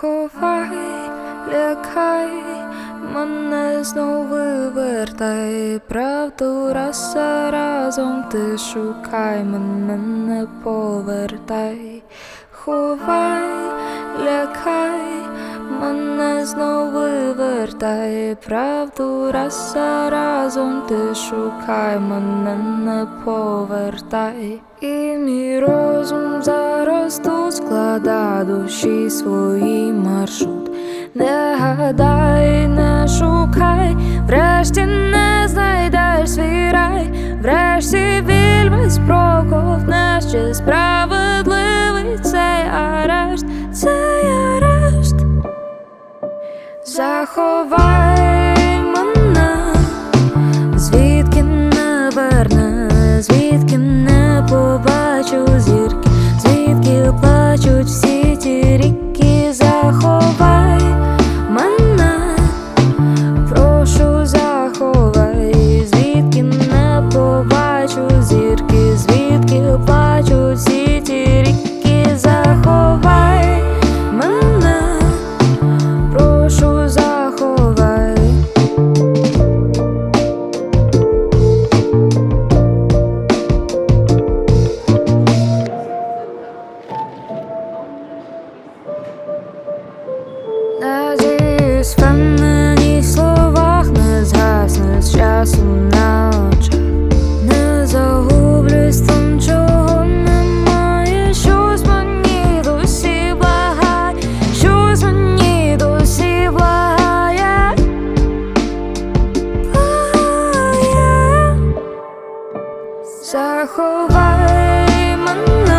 Ховай, лякай, мене знов вивертай, правду раз за разом ти шукай, мене не повертай, ховай, лякай, мене знов вивертай, правду. Раз за разом ти шукай, мене не повертай, і мій розум зараз тут склада душі свої маршрут. Не гадай, не шукай, врешті не знайдеш свій рай, врешті біль весь проковтнеш, чи справедливий ховай мене, звідки не верне, звідки не побачу зірки, звідки плачуть всі. Дивлюсь впевнені в словах, не згасне з часом на очах, не загублюсь там, чого немає, щось мені досі благає, щось мені досі благає, благає. заховай мене.